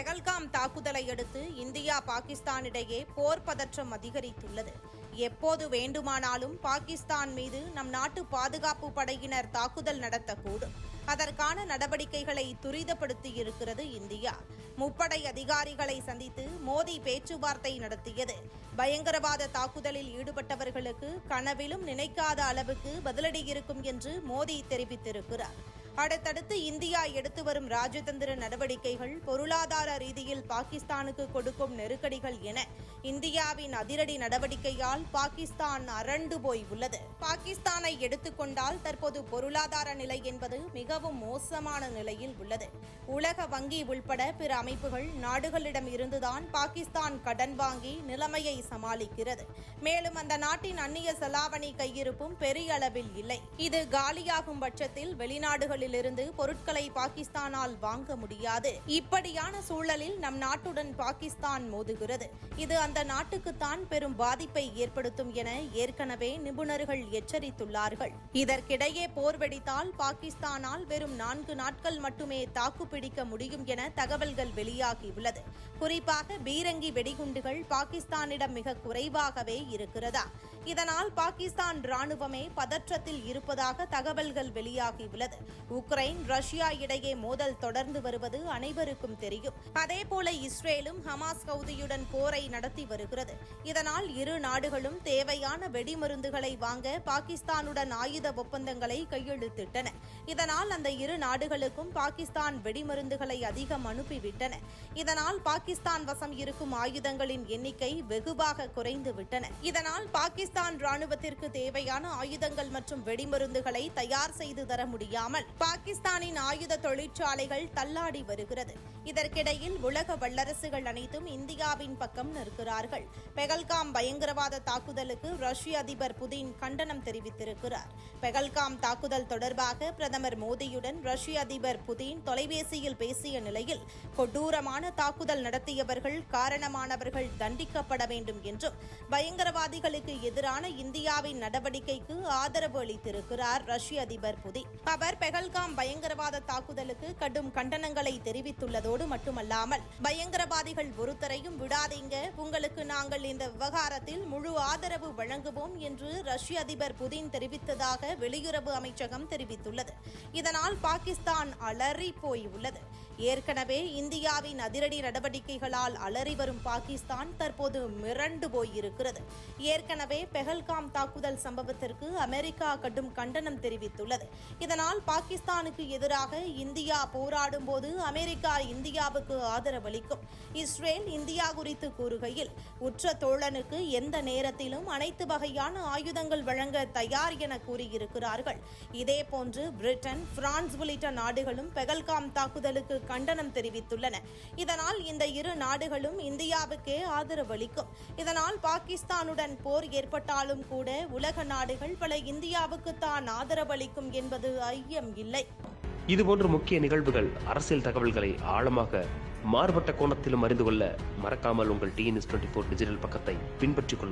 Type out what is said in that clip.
பெகல்காம் தாக்குதலை அடுத்து இந்தியா பாகிஸ்தான் இடையே போர் பதற்றம் அதிகரித்துள்ளது. எப்போது வேண்டுமானாலும் பாகிஸ்தான் மீது நம் நாட்டு பாதுகாப்பு படையினர் தாக்குதல் நடத்தக்கூடும். அதற்கான நடவடிக்கைகளை துரிதப்படுத்தி இருக்கிறது இந்தியா. முப்படை அதிகாரிகளை சந்தித்து மோடி பேச்சுவார்த்தை நடத்தியது. பயங்கரவாத தாக்குதலில் ஈடுபட்டவர்களுக்கு கனவிலும் நினைக்காத அளவுக்கு பதிலடி இருக்கும் என்று மோடி தெரிவித்திருக்கிறார். அடுத்தடுத்து இந்தியா எடுத்து வரும் ராஜதந்திர நடவடிக்கைகள் பொருளாதார ரீதியில் பாகிஸ்தானுக்கு கொடுக்கும் நெருக்கடிகள் என இந்தியாவின் அதிரடி நடவடிக்கையால் பாகிஸ்தான் அரண்டு போய் உள்ளது. பாகிஸ்தானை எடுத்துக்கொண்டால் தற்போது பொருளாதார நிலை என்பது மிகவும் மோசமான நிலையில் உள்ளது. உலக வங்கி உள்பட பிற அமைப்புகள் நாடுகளிடம் இருந்துதான் பாகிஸ்தான் கடன் வாங்கி நிலைமையை சமாளிக்கிறது. மேலும் அந்த நாட்டின் அந்நிய செலாவணி கையிருப்பும் பெரிய அளவில் இல்லை. இது காலியாகும் பட்சத்தில் வெளிநாடுகளில் வெளிநாடுகளிலிருந்து பொருட்களை பாகிஸ்தானால் வாங்க முடியாது. இப்படியான சூழலில் நம் நாட்டுடன் பாகிஸ்தான் மோதுகிறது. இது அந்த நாட்டுக்குத்தான் பெரும் பாதிப்பை ஏற்படுத்தும் என ஏற்கனவே நிபுணர்கள் எச்சரித்துள்ளார்கள். இதற்கிடையே போர் வெடித்தால் பாகிஸ்தானால் வெறும் நான்கு நாட்கள் மட்டுமே தாக்குப்பிடிக்க முடியும் என தகவல்கள் வெளியாகியுள்ளது. குறிப்பாக பீரங்கி வெடிகுண்டுகள் பாகிஸ்தானிடம் மிக குறைவாகவே இருக்கிறதா? இதனால் பாகிஸ்தான் ராணுவமே பதற்றத்தில் இருப்பதாக தகவல்கள் வெளியாகியுள்ளது. உக்ரைன் ரஷ்யா இடையே மோதல் தொடர்ந்து வருவது அனைவருக்கும் தெரியும். அதேபோல இஸ்ரேலும் ஹமாஸ் கவுதியுடன் போரை நடத்தி வருகிறது. இதனால் இரு நாடுகளும் தேவையான வெடிமருந்துகளை வாங்க பாகிஸ்தானுடன் ஆயுத ஒப்பந்தங்களை கையெழுத்திட்டன. இதனால் அந்த இரு நாடுகளுக்கும் பாகிஸ்தான் வெடிமருந்துகளை அதிகம் அனுப்பிவிட்டன. இதனால் பாகிஸ்தான் வசம் இருக்கும் ஆயுதங்களின் எண்ணிக்கை வெகுவாக குறைந்துவிட்டன. இதனால் பாகிஸ்தான் ராணுவத்திற்கு தேவையான ஆயுதங்கள் மற்றும் வெடிமருந்துகளை தயார் செய்து தர முடியாமல் பாகிஸ்தானின் ஆயுத தொழிற்சாலைகள் தள்ளாடி வருகிறது. இதற்கிடையில் உலக வல்லரசுகள் அனைத்தும் இந்தியாவின் பக்கம் நிற்கிறார்கள். பெகல்காம் பயங்கரவாத தாக்குதலுக்கு ரஷ்ய அதிபர் புதின் கண்டனம் தெரிவித்திருக்கிறார். பெகல்காம் தாக்குதல் தொடர்பாக பிரதமர் மோடியுடன் ரஷ்ய அதிபர் புதின் தொலைபேசியில் பேசிய நிலையில் கொடூரமான தாக்குதல் நடத்தியவர்கள் காரணமானவர்கள் தண்டிக்கப்பட வேண்டும் என்றும் பயங்கரவாதிகளுக்கு எதிரான இந்தியாவின் நடவடிக்கைக்கு ஆதரவு அளித்திருக்கிறார் ரஷ்ய அதிபர் புதின். அவர் பெகல்காம் பயங்கரவாத தாக்குதலுக்கு கடும் கண்டனங்களை தெரிவித்துள்ளதோடு மட்டுமல்லாமல் பயங்கரவாதிகள் ஒருத்தரையும் விடாதீங்க உங்களுக்கு நாங்கள் இந்த விவகாரத்தில் முழு ஆதரவு வழங்குவோம் என்று ரஷ்ய அதிபர் புதின் தெரிவித்ததாக வெளியுறவு அமைச்சகம் தெரிவித்துள்ளது. இதனால் பாகிஸ்தான் அலறி போய் உள்ளது ஏற்கனவே இந்தியாவின் அதிரடி நடவடிக்கைகளால் அலறி வரும் பாகிஸ்தான் தற்போது மிரண்டு போயிருக்கிறது. ஏற்கனவே பெஹல்காம் தாக்குதல் சம்பவத்திற்கு அமெரிக்கா கடும் கண்டனம் தெரிவித்துள்ளது. இதனால் பாகிஸ்தானுக்கு எதிராக இந்தியா போராடும் போது அமெரிக்கா இந்தியாவுக்கு ஆதரவளிக்கும். இஸ்ரேல் இந்தியா குறித்து கூறுகையில் உற்ற தோழனுக்கு எந்த நேரத்திலும் அனைத்து வகையான ஆயுதங்கள் வழங்க தயார் என கூறியிருக்கிறார்கள். இதேபோன்று பிரிட்டன் பிரான்ஸ் உள்ளிட்ட நாடுகளும் பெகல்காம் தாக்குதலுக்கு கண்டனம் தெரிவித்துள்ளன. இதனால் இந்த இரு நாடுகளும் இந்தியாவுக்கே ஆதரவளிக்கும். இதனால் பாகிஸ்தானுடன் போர் ஏற்பட்டாலும் கூட உலக நாடுகள் பல இந்தியாவுக்கு தான் ஆதரவளிக்கும் என்பது ஐயம் இல்லை. இதுபோன்ற முக்கிய நிகழ்வுகள் அரசியல் தகவல்களை ஆழமாக மாறுபட்ட கோணத்திலும் அறிந்து கொள்ள மறக்காமல் உங்கள் டிஎன்எஸ் டுவெண்ட்டி ஃபோர் டிஜிட்டல் பக்கத்தை பின்பற்றிக் கொள்ளவும்.